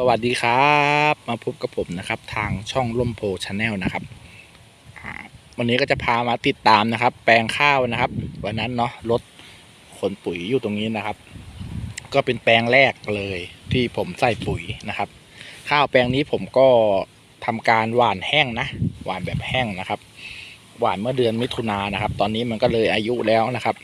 สวัสดีครับ มาพบกับผมนะครับ ทางช่องร่มโพชาแนลนะครับวันนี้ก็จะพามาติดตามนะครับ แปลงข้าวนะครับ วันนั้นเนาะรถขนปุ๋ยอยู่ตรงนี้นะครับ ก็เป็นแปลงแรกเลยที่ผมใส่ปุ๋ยนะครับ ข้าวแปลงนี้ผมก็ทำการหว่านแห้งนะหว่านแบบแห้งนะครับ หว่านเมื่อเดือนมิถุนายนนะครับ ตอนนี้มันก็เลยอายุแล้วนะครับ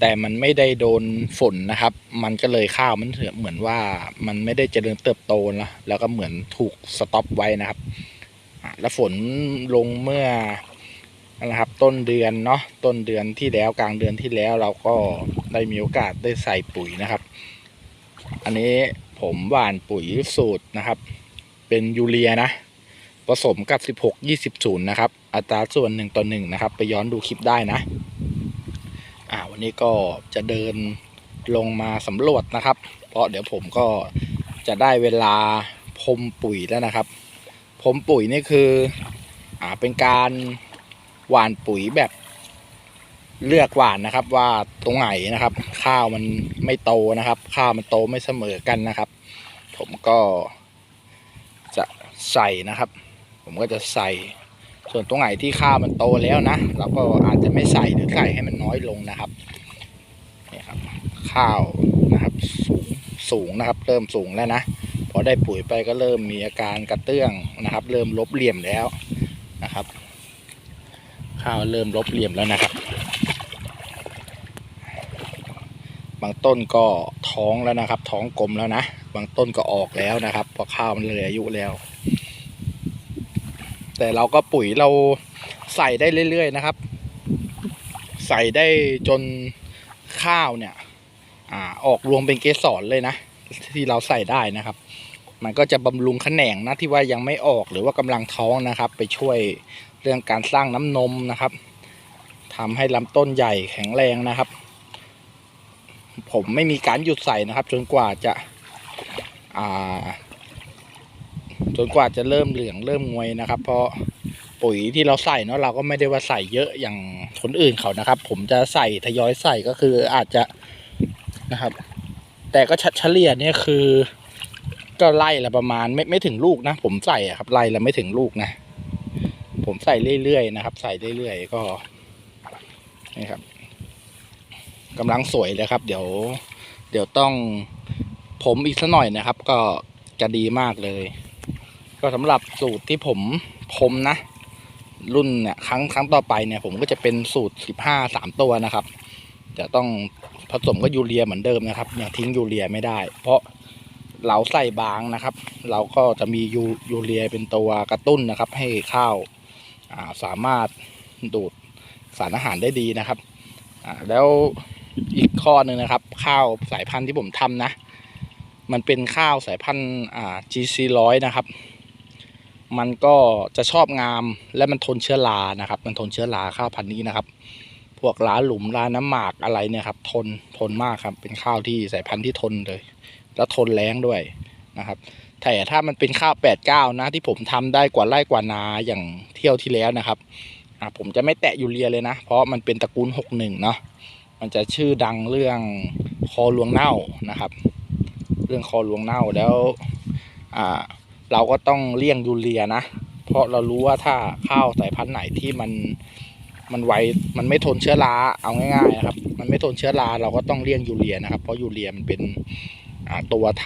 แต่มันไม่ได้โดนฝนนะครับ มันก็เลยข้าวมันเหมือนว่ามันไม่ได้เจริญเติบโตนะแล้วก็เหมือนถูกสต็อปไว้นะครับแล้วฝนลงเมื่อนะครับต้นเดือนเนาะต้นเดือนที่แล้วกลางเดือนที่แล้วเราก็ได้มีโอกาสได้ใส่ปุ๋ยนะครับ อันนี้ผมหว่านปุ๋ยสูตรนะครับ เป็นยูเรียนะผสมกับ 16 20 0นะครับ อัตราส่วน 1 ต่อ 1 นะครับ ไปย้อนดูคลิปได้นะ วันนี้ก็จะเดินลงมาสำรวจนะครับ เพราะเดี๋ยวผมก็จะได้เวลาพรมปุ๋ยแล้วนะครับพรมปุ๋ยนี่คืออ่าเป็นการหว่านปุ๋ยแบบเลือกหว่านนะครับ ว่าตรงไหนนะครับ ข้าวมันไม่โตนะครับ ข้าวมันโตไม่เสมอกันนะครับ ผมก็จะใส่นะครับ ผมก็จะใส่ ส่วนตรงไหนที่ข้าวมันโตแล้วนะเราก็อาจจะไม่ใส่หรือใส่ให้มันน้อยลงนะครับนี่ครับ ข้าวนะครับสูงสูงนะครับ เริ่มสูงแล้วนะพอได้ปุ๋ยไปก็เริ่มมีอาการกระเตื้องนะครับ เริ่มลบเหลี่ยมแล้วนะครับ ข้าวเริ่มลบเหลี่ยมแล้วนะครับ บางต้นก็ท้องแล้วนะครับ ท้องกลมแล้วนะบางต้นก็ออกแล้วนะครับเพราะข้าวมันเลยอายุแล้ว แต่เราก็ปุ๋ยเราใส่ได้เรื่อยๆนะครับ ใส่ได้จนข้าวเนี่ยอ่าออกรวงเป็นเกสรเลยนะ ที่เราใส่ได้นะครับ มันก็จะบำรุงแขนงนะที่ว่ายังไม่ออกหรือว่ากำลังท้องนะครับ ไปช่วยเรื่องการสร้างน้ำนมนะครับทำให้ลำต้นใหญ่แข็งแรงนะครับ ผมไม่มีการหยุดใส่นะครับ จนกว่าจะอ่า จนกว่าจะเริ่มเหลืองเริ่มงวยนะครับ เพราะปุ๋ยที่เราใส่เนาะเราก็ไม่ได้ว่าใส่เยอะอย่างคนอื่นเขานะครับ ผมจะใส่ทยอยใส่ก็คืออาจจะนะครับ แต่ก็ชัดเฉลี่ยเนี่ยคือ ก็ไล่ละประมาณไม่ไม่ถึงลูกนะ ผมใส่ครับไล่ละไม่ถึงลูกนะ ผมใส่เรื่อยๆนะครับ ใส่เรื่อยๆก็นี่ครับกำลังสวยเลยครับ เดี๋ยว เดี๋ยวต้องผมอีกสักหน่อยนะครับ ก็จะดีมากเลย ก็สำหรับสูตรที่ผมพรมนะ รุ่นเนี่ยครั้งครั้งต่อไปเนี่ย ผมก็จะเป็นสูตรสิบห้าสามตัวนะครับจะต้องผสมกับยูเรียเหมือนเดิมนะครับยังทิ้งยูเรียไม่ได้ เพราะเราใส่บางนะครับ เราก็จะมียูยูเรียเป็นตัวกระตุ้นนะครับ ให้ข้าวาสามารถดูดสารอาหารได้ดีนะครับแล้วอีกข้อหนึ่งนะครับ ข้าวสายพันธุ์ที่ผมทำนะ มันเป็นข้าวสายพันธุ์ GC ร้อยนะครับ มันก็จะชอบงามและมันทนเชื้อรานะครับ มันทนเชื้อราข้าวพันธุ์นี้นะครับ พวกล้าหลุมล้าน้ำหมากอะไรเนี่ยครับ ทนทนมากครับ เป็นข้าวที่สายพันธุ์ที่ทนเลย แล้วทนแรงด้วยนะครับแต่ถ้ามันเป็นข้าวแปดเก้านะ ที่ผมทำได้กว่าไร่กว่านาอย่างเที่ยวที่แล้วนะครับอ่าผมจะไม่แตะยูเรียเลยนะ เพราะมันเป็นตระกูลหกหนึ่งเนาะมันจะชื่อดังเรื่องคอลวงเน่านะครับ เรื่องคอลวงเน่าแล้วอ่า เราก็ต้องเลี่ยงยูเรียนะ เพราะเรารู้ว่าถ้าข้าวสายพันธุ์ไหนที่มันมันไวมันไม่ทนเชื้อราเอาง่ายๆนะครับ มันไม่ทนเชื้อราเราก็ต้องเลี่ยงยูเรียนะครับ เพราะยูเรียมันเป็นตัวท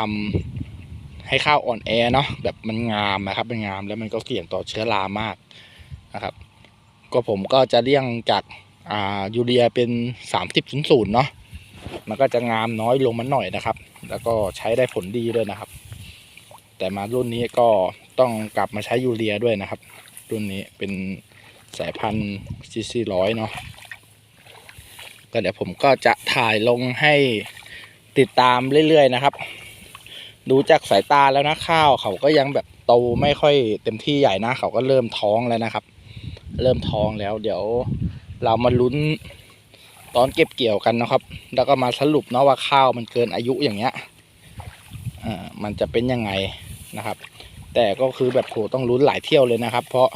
ำให้ข้าวอ่อนแอเนาะแบบมันงามนะครับมันงามแล้วมันก็เสี่ยงต่อเชื้อรามากนะครับ ก็ผมก็จะเลี่ยงจากยูเรียเป็นสามสิบศูนย์เนาะมันก็จะงามน้อยลงมาหน่อยนะครับ แล้วก็ใช้ได้ผลดีด้วยนะครับ แต่มารุ่นนี้ก็ต้องกลับมาใช้ยูเรียด้วยนะครับ รุ่นนี้เป็นสายพันธุ์ซีซีร้อยเนาะก็เดี๋ยวผมก็จะถ่ายลงให้ติดตามเรื่อยๆนะครับ ดูจากสายตาแล้วนะข้าวเขาก็ยังแบบโตไม่ค่อยเต็มที่ใหญ่นะเขาก็เริ่มท้องแล้วนะครับ เริ่มท้องแล้วเดี๋ยวเรามาลุ้นตอนเก็บเกี่ยวกันนะครับ แล้วก็มาสรุปเนาะว่าข้าวมันเกินอายุอย่างเงี้ยอ่ามันจะเป็นยังไง นะครับ แต่ก็คือแบบโหต้องลุ้นหลายเที่ยวเลยนะครับ เพราะ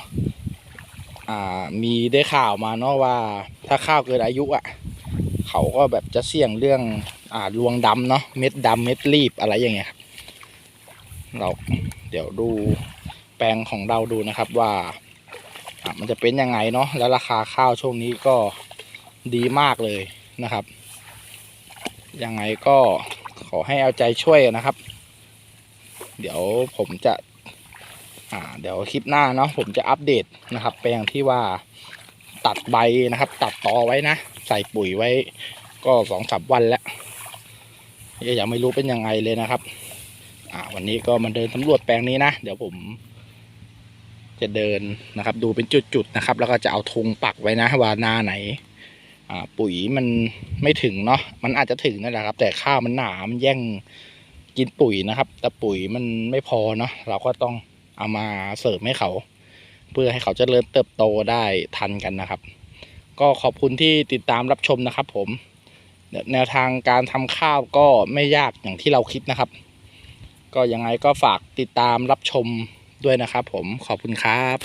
ามีได้ข่าวมาเนาะว่าถ้าข้าวเกินอายุอะ เขาก็แบบจะเสี่ยงเรื่องอ่ารวงดำเนาะเม็ดดำเม็ดรีบอะไรอย่างเงี้ยครับเราเดี๋ยวดูแปลงของเราดูนะครับว่ามันจะเป็นยังไงเนาะแล้วราคาข้าวช่วงนี้ก็ดีมากเลยนะครับยังไงก็ขอให้เอาใจช่วยนะครับ เดี๋ยวผมจะ อ่า เดี๋ยวคลิปหน้าเนาะผมจะอัปเดตนะครับแปลงที่ว่าตัดใบนะครับ ตัดตอไว้นะ ใส่ปุ๋ยไว้ ก็สองสามวันแล้วยังไม่รู้เป็นยังไงเลยนะครับ อ่า วันนี้ก็มาเดินสำรวจแปลงนี้นะ เดี๋ยวผม จะเดินนะครับ ดูเป็นจุดๆนะครับ แล้วก็จะเอาธงปักไว้นะว่าหน้าไหนปุ๋ยมันไม่ถึงเนาะ มันอาจจะถึงนั่นแหละครับ แต่ข้าวมันหนา มันแย่ง กินปุ๋ยนะครับ แต่ปุ๋ยมันไม่พอเนาะเราก็ต้องเอามาเสริมให้เขา เพื่อให้เขาเจริญเติบโตได้ทันกันนะครับ ก็ขอบคุณที่ติดตามรับชมนะครับผมแนวทางการทำข้าวก็ไม่ยากอย่างที่เราคิดนะครับ ก็ยังไงก็ฝากติดตามรับชมด้วยนะครับผมขอบคุณครับ